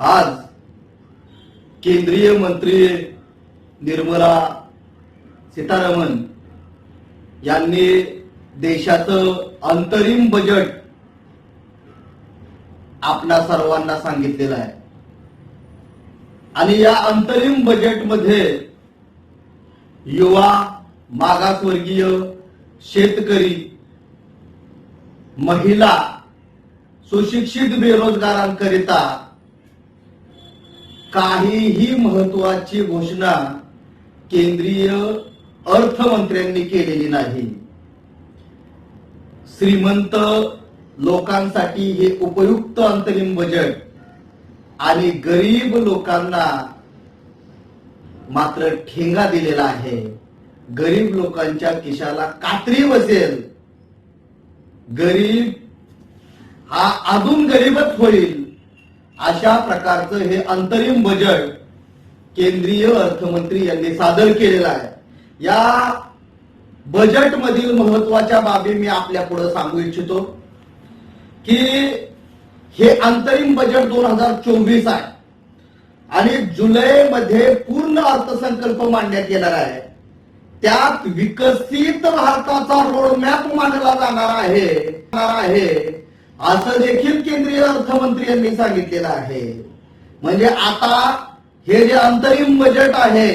आज केंद्रीय मंत्री निर्मला सीतारामन यांनी देशाचं अंतरिम बजेट आपल्या सर्वांना सांगितलेलं आहे. आणि या अंतरिम बजेटमध्ये युवा मागासवर्गीय शेतकरी महिला सुशिक्षित बेरोजगारांकरिता काहीही महत्वाची घोषणा केंद्रीय अर्थमंत्र्यांनी केलेली नाही. श्रीमंत लोकांसाठी हे उपयुक्त अंतरिम बजेट आणि गरीब लोकांना मात्र ठेंगा दिलेला आहे. गरीब लोकांच्या खिशाला कात्री बसेल. गरीब हा अजून गरीबच होईल. अशा प्रकारचं हे अंतरिम बजेट केंद्रीय अर्थमंत्री यांनी सादर केलेलं आहे. या बजेटमधील महत्त्वाच्या बाबी मी आपल्या पुढे सांगू इच्छितो की हे अंतरिम बजेट दोन हजार चोवीस आहे आणि जुलैमध्ये पूर्ण अर्थसंकल्प मांडण्यात येणार आहे. त्यात विकसित भारताचा रोडमॅप मांडला जाणार आहे आहे. असं देखील केंद्रीय अर्थमंत्री यांनी सांगितलेलं आहे. म्हणजे आता हे जे अंतरिम बजेट आहे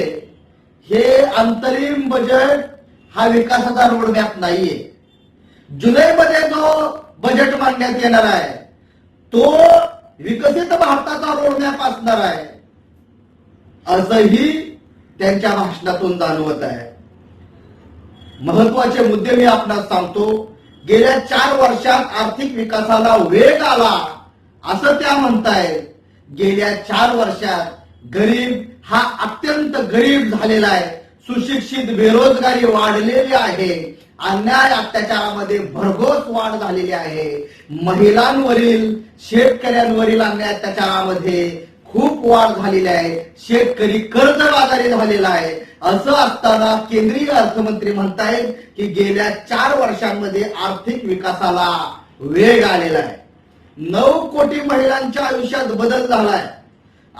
हे अंतरिम बजेट हा विकासाचा रोडमॅप नाहीये. जुलैमध्ये जो बजेट मांडण्यात येणार आहे तो विकसित भारताचा रोडमॅप असणार आहे असंही त्यांच्या भाषणातून जाणवत आहे. महत्त्वाचे मुद्दे मी आपणास सांगतो. गेल्या चार वर्षात आर्थिक विकासाला वेग आला. असं त्या म्हणतायत गेल्या चार वर्षात गरीब हा अत्यंत गरीब झालेला आहे. सुशिक्षित बेरोजगारी वाढलेली आहे. अन्याय अत्याचारामध्ये भरघोस वाढ झालेली आहे. महिलांवरील शेतकऱ्यांवरील अन्याय अत्याचारामध्ये खूप वाढ झालेली आहे. शेतकरी कर्जबाजारी झालेला आहे. असं असताना केंद्रीय अर्थमंत्री म्हणतायत की गेल्या चार वर्षांमध्ये आर्थिक विकासाला वेग आलेला आहे. नऊ कोटी महिलांच्या आयुष्यात बदल झालाय.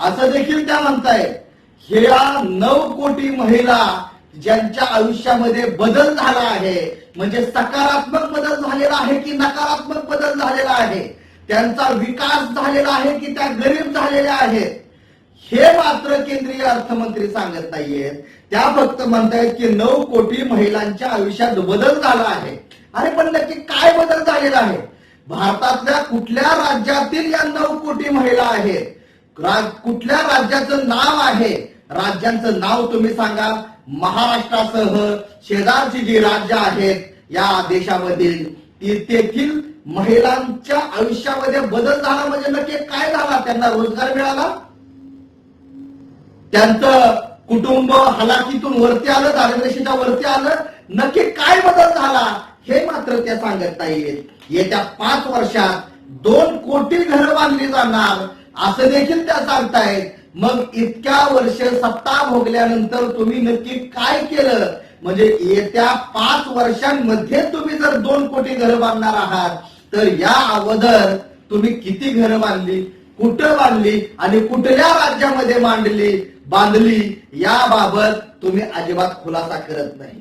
असं देखील त्या म्हणतायत. ह्या नऊ कोटी महिला ज्यांच्या आयुष्यामध्ये बदल झाला आहे म्हणजे सकारात्मक बदल झालेला आहे की नकारात्मक बदल झालेला आहे? त्यांचा विकास झालेला आहे की त्या गरीब झालेल्या आहेत? हे मात्र केंद्रीय अर्थमंत्री सांगत नाहीयेत त्या फक्त म्हणतायत की नऊ कोटी महिलांच्या आयुष्यात बदल झाला आहे. अरे पण नक्की काय बदल झालेला आहे? भारतातल्या कुठल्या राज्यातील या नऊ कोटी महिला आहेत? कुठल्या राज्याचं नाव आहे? राज्यांचं नाव तुम्ही सांगा. महाराष्ट्रासह शेजारची जी राज्य आहेत या देशामधील तेथील महिलांच्या आयुष्यामध्ये बदल झाला म्हणजे नक्की काय झाला? त्यांना रोजगार मिळाला? त्यांचं कुटुंब हलाखीतून वरती आलं दारिद्र्यशीच्या वरती आलं. नक्की काय बदल झाला? हे मात्र त्या सांगत नाहीयेत येत्या पाच वर्षात दोन कोटी घरं बांधली जाणार असं देखील त्या सांगतायत. मग इतक्या वर्ष सत्ता भोगल्यानंतर तुम्ही नक्की काय केलं? म्हणजे येत्या पाच वर्षांमध्ये तुम्ही जर दोन कोटी घरं बांधणार आहात तर या अगोदर तुम्ही किती घरं बांधली कुठं बांधली आणि कुठल्या राज्यामध्ये मांडली बांधली याबाबत तुम्ही अजिबात खुलासा करत नाही.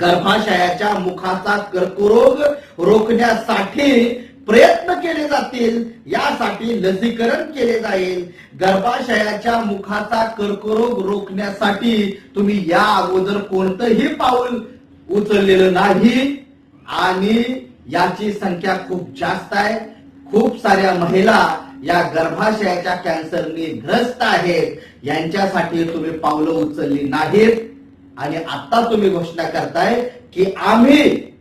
गर्भाशयाच्या मुखाचा कर्करोग रोखण्यासाठी प्रयत्न केले जातील यासाठी लसीकरण केले जाईल. गर्भाशयाच्या मुखाचा कर्करोग रोखण्यासाठी तुम्ही या अगोदर कोणतंही पाऊल उचललेलं नाही. आणि याची संख्या खूप जास्त आहे. खूप साऱ्या महिला या गर्भाशयाच्या कॅन्सरने ग्रस्त आहेत. यांच्यासाठी तुम्ही पावलं उचलली नाहीत. आणि आता तुम्ही घोषणा करताय की आम्ही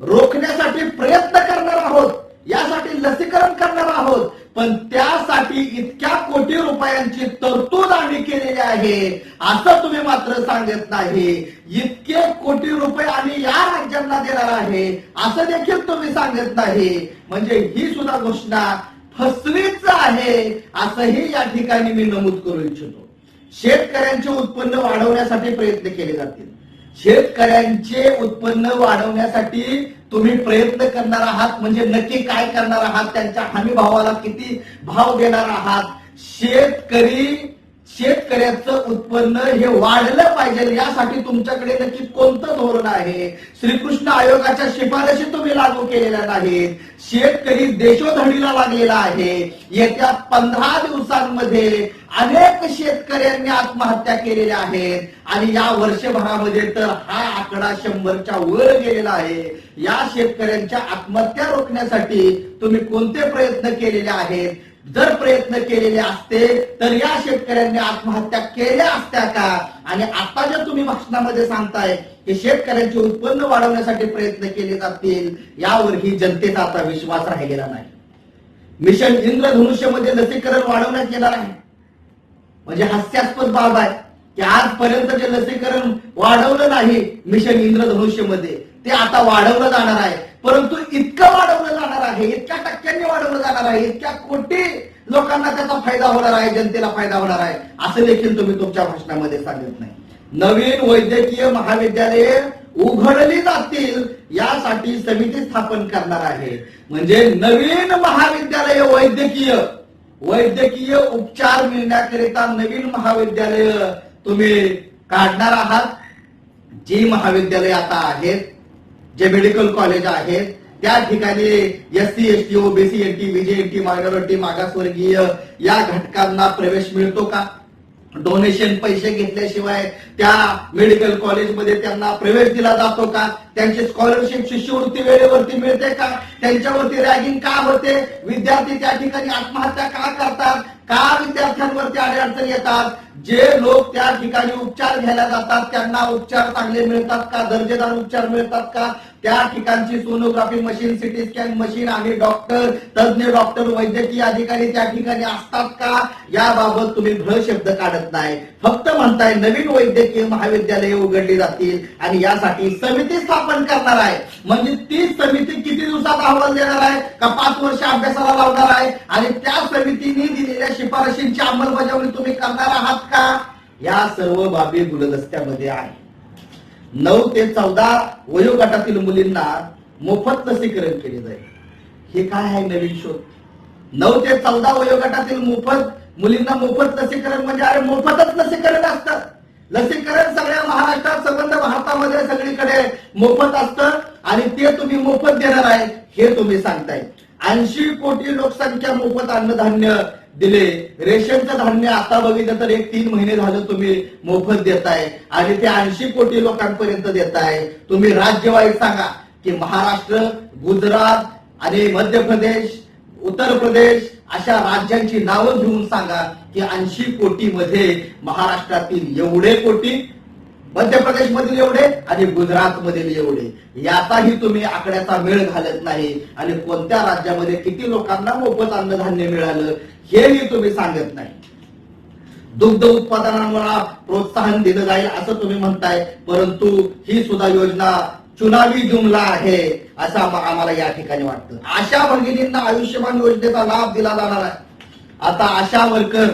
रोखण्यासाठी प्रयत्न करणार आहोत. यासाठी लसीकरण करणार आहोत. पण त्यासाठी इतक्या कोटी रुपयांची तरतूद आम्ही केलेली आहे. असं तुम्ही मात्र सांगत नाही. इतके कोटी रुपये आम्ही या राज्यांना देणार आहे. असं देखील तुम्ही सांगत नाही. म्हणजे ही सुद्धा घोषणा फसवीच आहे असंही या ठिकाणी मी नमूद करू इच्छितो. शेतकऱ्यांचे उत्पन्न वाढवण्यासाठी प्रयत्न केले जातील. शेतकऱ्यांचे उत्पन्न वाढवण्यासाठी तुम्ही प्रयत्न करणार आहात. म्हणजे नक्की काय करणार आहात? त्यांच्या हमी भावाला किती भाव देणार आहात? शेतकरी शेतकऱ्याचं उत्पन्न हे वाढलं पाहिजे यासाठी तुमच्याकडे नक्की कोणतं धोरण आहे? श्रीकृष्ण आयोगाच्या शिफारशी तुम्ही लागू केलेल्या नाहीत. शेतकरी देशोधडीला लागलेला आहे. येत्या पंधरा दिवसांमध्ये अनेक शेतकऱ्यांनी आत्महत्या केलेल्या आहेत. आणि या वर्षभरामध्ये तर हा आकडा शंभरच्या वर गेलेला आहे. या शेतकऱ्यांच्या आत्महत्या रोखण्यासाठी तुम्ही कोणते प्रयत्न केलेले आहेत? जर प्रयत्न केलेले असते तर या शेतकऱ्यांनी आत्महत्या केल्या असत्या का? आणि आता जे तुम्ही भाषणामध्ये सांगताय की शेतकऱ्यांचे उत्पन्न वाढवण्यासाठी प्रयत्न केले जातील यावर ही जनतेचा आता विश्वास राहिलेला नाही. मिशन इंद्रधनुष्यमध्ये लसीकरण वाढवण्यात येणार आहे. म्हणजे हास्यास्पद बाब आहे की आजपर्यंत जे लसीकरण वाढवलं नाही मिशन इंद्रधनुष्यमध्ये ते आता वाढवलं जाणार आहे. परंतु इतकं वाढवलं जाणार आहे इतक्या टक्क्यांनी वाढवलं जाणार आहे इतक्या कोटी लोकांना त्याचा फायदा होणार आहे जनतेला फायदा होणार आहे असं देखील तुम्ही तुमच्या भाषणामध्ये सांगत नाही. नवीन वैद्यकीय महाविद्यालये उघडली जातील यासाठी समिती स्थापन करणार आहे. म्हणजे नवीन महाविद्यालय वैद्यकीय वैद्यकीय उपचार मिळण्याकरिता नवीन महाविद्यालय तुम्ही काढणार आहात. जी महाविद्यालय आता आहेत जे मेडिकल कॉलेज आहेत त्या ठिकाणी S C S T OBC N T BJ N T minority मागासवर्गीय या घटकांना प्रवेश मिळतो का? डोनेशन पैसे घेतल्याशिवाय त्या मेडिकल कॉलेजमध्ये त्यांना प्रवेश दिला जातो का? त्यांची स्कॉलरशिप शिष्यवृत्ती वेळेवरती मिळते का? त्यांच्यावरती रॅगिंग का होते? विद्यार्थी त्या ठिकाणी आत्महत्या का करतात? का विद्यार्थ्यांवरती अडचणी येतात? जे लोक त्या ठिकाणी उपचार घ्यायला जातात त्यांना उपचार चांगले मिळतात का? दर्जेदार उपचार मिळतात का? त्या ठिकाणची sonography machine CT scan machine आणि डॉक्टर तज्ञ डॉक्टर वैद्यकीय अधिकारी त्या ठिकाणी असतात का? याबाबत तुम्ही भ्र शब्द काढत नाही. फक्त म्हणताय नवीन वैद्यकीय महाविद्यालये उघडली जातील आणि यासाठी समिती स्थापन करणार आहे. म्हणजे ती समिती किती दिवसात अहवाल देणार आहे? का पाच वर्ष अभ्यासाला लावणार आहे? आणि त्या समितीने दिलेल्या शिफारशींची अंमलबजावणी तुम्ही करणार आहात का? या सर्व बाबी गुलदस्त्यामध्ये आहे नऊ ते चौदा वयोगटातील मुलींना मोफत लसीकरण केले जाईल. हे काय आहे नवीन शोध? नऊ ते चौदा वयोगटातील मोफत मुलींना मोफत लसीकरण म्हणजे अरे मोफतच लसीकरण असतं. लसीकरण सगळ्या महाराष्ट्रात संबंध भारतामध्ये सगळीकडे मोफत असतं आणि ते तुम्ही मोफत देणार आहे हे तुम्ही सांगताय. ऐंशी कोटी लोकसंख्या मोफत अन्नधान्य दिले. रेशनचं धान्य आता बघितलं तर एक तीन महिने झालं तुम्ही मोफत देताय. आणि ते ऐंशी कोटी लोकांपर्यंत देताय. तुम्ही राज्यवाईज सांगा की महाराष्ट्र गुजरात आणि मध्य प्रदेश उत्तर प्रदेश अशा राज्यांची नावं घेऊन सांगा की ऐंशी कोटी मध्ये महाराष्ट्रातील एवढे कोटी मध्य प्रदेश मधील एवढे आणि गुजरात मधील एवढे. याचाही तुम्ही आकड्याचा मेळ घालत नाही आणि कोणत्या राज्यामध्ये किती लोकांना मोफत अन्नधान्य मिळालं हेही तुम्ही सांगत नाही. दुग्ध उत्पादनांना प्रोत्साहन दिलं जाईल असं तुम्ही म्हणताय परंतु ही सुद्धा योजना चुनावी जुमला आहे असं आम्हाला या ठिकाणी वाटतं. आशा भगिनींना आयुष्यमान योजनेचा लाभ दिला जाणार आहे. आता आशा वर्कर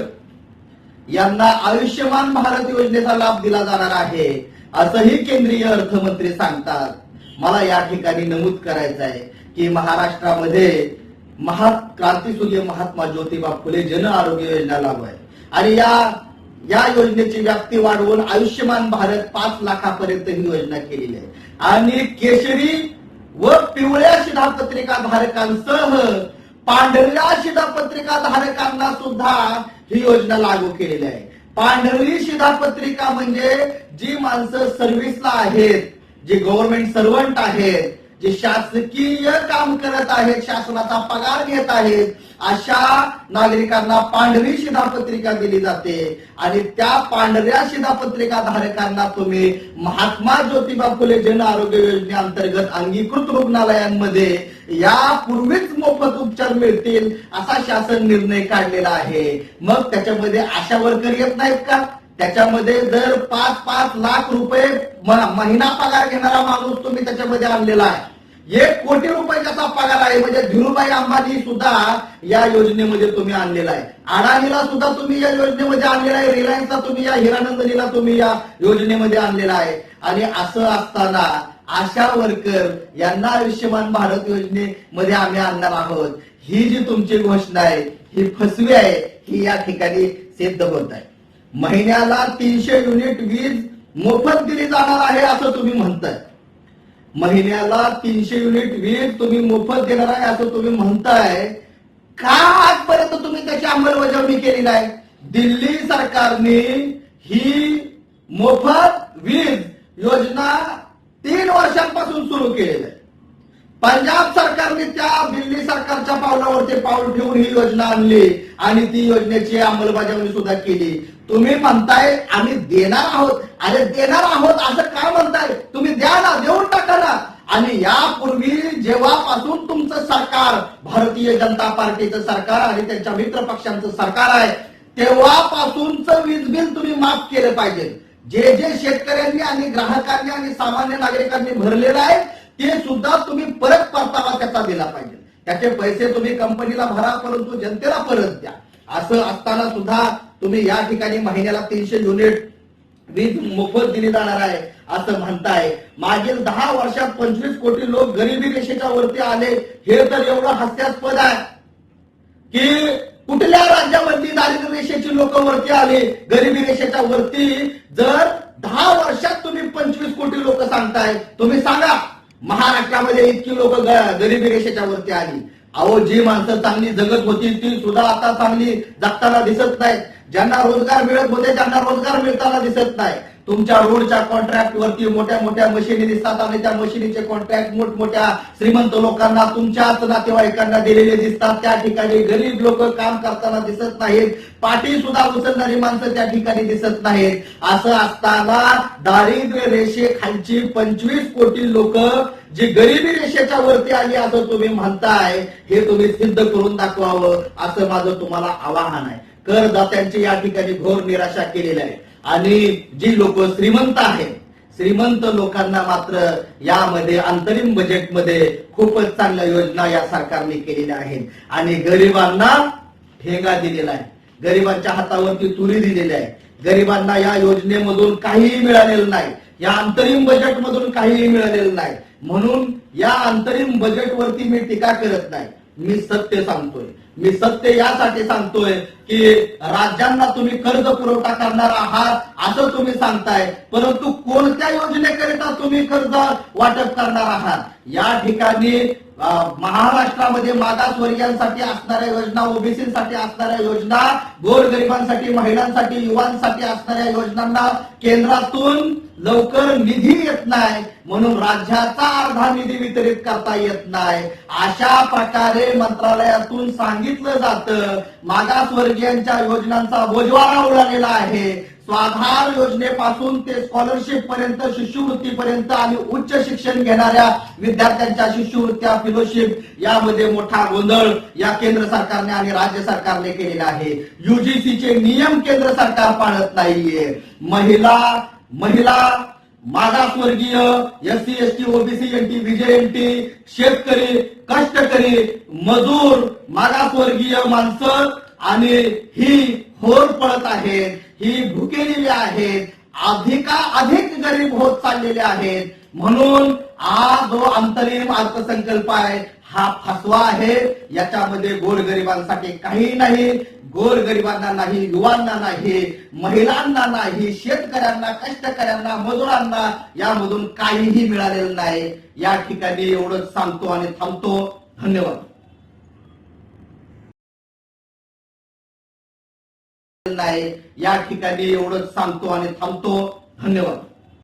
यांना आयुष्यमान भारत योजनेचा लाभ दिला जाणार आहे असंही केंद्रीय अर्थमंत्री सांगतात. मला या ठिकाणी नमूद करायचं आहे की महाराष्ट्रामध्ये महा क्रांतीसूर्य महात्मा ज्योतिबा फुले जन आरोग्य योजना लागू आहे. आणि या या योजनेची व्याप्ती वाढवून आयुष्यमान भारत पाच लाखापर्यंत ही योजना केलेली आहे. आणि केशरी व पिवळ्या शिधापत्रिका धारकांसह पांढऱ्या शिधापत्रिका धारकांना सुद्धा ही योजना लागू केलेली आहे. पांढरी शिधापत्रिका म्हणजे जी माणसं सर्व्हिसला आहेत जे गव्हर्नमेंट सर्वंट आहेत जे शासकीय काम करत आहेत शासनाचा पगार घेत आहेत अशा नागरिकांना पांढरी शिधापत्रिका दिली जाते. आणि त्या पांढऱ्या शिधापत्रिका धारकांना तुम्ही महात्मा ज्योतिबा फुले जन आरोग्य योजनेअंतर्गत अंगीकृत रुग्णालयांमध्ये यापूर्वीच मोफत उपचार मिळतील असा शासन निर्णय काढलेला आहे. मग त्याच्यामध्ये आशा वर्कर येत नाहीत का? त्याच्यामध्ये जर पाच पाच लाख रुपये महिना पगार घेणारा माणूस तुम्ही त्याच्यामध्ये आणलेला आहे. एक कोटी रुपये त्याचा आहे. म्हणजे धीरुभाई अंबानी सुद्धा या योजनेमध्ये तुम्ही आणलेला आहे. अडाणीला सुद्धा तुम्ही या योजनेमध्ये आणलेला आहे. रिलायन्सला तुम्ही या हिरानंदनीला तुम्ही या योजनेमध्ये आणलेला आहे. आणि असं असताना आशा वर्कर यांना आयुष्यमान भारत योजनेमध्ये आम्ही आणणार आहोत. ही जी तुमची घोषणा आहे ही फसवी आहे ही या ठिकाणी सिद्ध होत आहे. महिन्याला तीनशे युनिट वीज मोफत दिली जाणार आहे असं तुम्ही म्हणताय. महिन्याला तीनशे युनिट वीज तुम्ही मोफत देणार आहे असं तुम्ही म्हणताय. का आजपर्यंत तुम्ही त्याची अंमलबजावणी केली नाही? दिल्ली सरकारने ही मोफत वीज योजना तीन वर्षांपासून सुरू केलेली आहे. पंजाब सरकारने त्या दिल्ली सरकारच्या पावलावरती पाऊल ठेवून ही योजना आणली आणि ती योजनेची अंमलबजावणी सुद्धा केली. तुम्ही म्हणताय आम्ही देणार आहोत. अरे देणार आहोत असं का म्हणताय? तुम्ही द्या ना देऊन टाका. आणि यापूर्वी जेव्हापासून तुमचं सरकार भारतीय जनता पार्टीचं सरकार आणि त्यांच्या मित्र पक्षांचं सरकार आहे तेव्हापासूनच वीज बिल तुम्ही माफ केलं पाहिजे. जे जे शेतकऱ्यांनी आणि ग्राहकांनी आणि सामान्य नागरिकांनी भरलेलं आहे ते सुद्धा तुम्ही परत परतावा त्याचा दिला पाहिजे. त्याचे पैसे तुम्ही कंपनीला भरा परंतु जनतेला परत द्या. असं असताना सुद्धा तुम्ही या ठिकाणी महिन्याला तीनशे युनिट वीज मोफत दिली जाणार आहे असं म्हणताय. मागील दहा वर्षात पंचवीस कोटी लोक गरिबी रेषेच्या वरती आले हे तर एवढं हास्यास्पद आहे. की कुठल्या राज्यामध्ये दारिद्र्य रेषेची लोक वरती आली गरिबी रेषेच्या वरती? जर दहा वर्षात तुम्ही पंचवीस कोटी लोक सांगताय तुम्ही सांगा महाराष्ट्रामध्ये इतकी लोक गरिबी रेषेच्या वरती आली. अहो जी माणसं चांगली जगत होती ती सुद्धा आता चांगली जगताना दिसत नाही ज्यांना रोजगार मिळत होते त्यांना रोजगार मिळताना दिसत नाही तुमच्या रोडच्या कॉन्ट्रॅक्ट वरती मोठ्या मोठ्या मशिनी दिसतात आणि त्या मशिनीचे कॉन्ट्रॅक्ट मोठमोठ्या श्रीमंत लोकांना तुमच्याच नातेवाईकांना दिलेले दिसतात. त्या ठिकाणी गरीब लोक काम करताना दिसत नाहीत. पाठी सुद्धा उचलणारी माणसं त्या ठिकाणी दिसत नाहीत. असं असताना दारिद्र्य रेषेखालची पंचवीस कोटी लोक जी गरिबी रेषेच्या वरती आली असं तुम्ही म्हणताय हे तुम्ही सिद्ध करून दाखवावं असं माझं तुम्हाला आवाहन आहे. करदात्यांची या ठिकाणी घोर निराशा केलेली आहे. आणि जी लोक श्रीमंत आहेत श्रीमंत लोकांना मात्र यामध्ये अंतरिम बजेटमध्ये खूपच चांगल्या योजना या सरकारने केलेल्या आहेत. आणि गरिबांना ठेगा दिलेला आहे. गरिबांच्या हातावरती तुरी दिलेली आहे. गरिबांना या योजनेमधून काहीही मिळालेलं नाही. या अंतरिम बजेटमधून काहीही मिळालेलं नाही. म्हणून या अंतरिम बजेटवरती मी टीका करत नाही. मी सत्य सांगतोय. मी सत्य यासाठी सांगतोय की राज्यांना तुम्ही कर्ज पुरवठा करणार आहात असं तुम्ही सांगताय. परंतु कोणत्या योजनेकरिता तुम्ही कर्ज वाटप करणार आहात? या ठिकाणी महाराष्ट्रामध्ये मागासवर्गीयांसाठी असणाऱ्या योजना ओबीसीसाठी असणाऱ्या योजना गोरगरिबांसाठी महिलांसाठी युवांसाठी असणाऱ्या योजनांना केंद्रातून लवकर निधी येत नाही. म्हणून राज्याचा अर्धा निधी वितरित करता येत नाही. अशा प्रकारे मंत्रालयातून सांगितलं जातं मागासवर्गीयांच्या योजनांचा बोजवारा उडालेला आहे. स्वाधार योजनेपासून ते स्कॉलरशिप पर्यंत शिष्यवृत्तीपर्यंत आणि उच्च शिक्षण घेणाऱ्या विद्यार्थ्यांच्या शिष्यवृत्त्या फेलोशिप यामध्ये मोठा गोंधळ या केंद्र सरकारने आणि राज्य सरकारने केलेला आहे. युजीसीचे नियम केंद्र सरकार पाळत नाहीये. महिला महिला मागासवर्गीय S C S T OBC N T विजय एन टी शेतकरी कष्टकरी मजूर मागासवर्गीय माणसं आणि ही होर पडत आहेत. ही भुकेलेली आहेत अधिका अधिक गरीब होत चाललेले आहेत. म्हणून हा जो अंतरिम अर्थसंकल्प आहे हा फसवा आहे. याच्यामध्ये गोरगरिबांसाठी काही नाही. गोरगरिबांना नाही युवांना नाही महिलांना नाही शेतकऱ्यांना कष्टकऱ्यांना मजुरांना यामधून काहीही मिळालेलं नाही. या ठिकाणी एवढंच सांगतो आणि थांबतो. धन्यवाद. नाही. या ठिकाणी एवढंच सांगतो आणि थांबतो. धन्यवाद.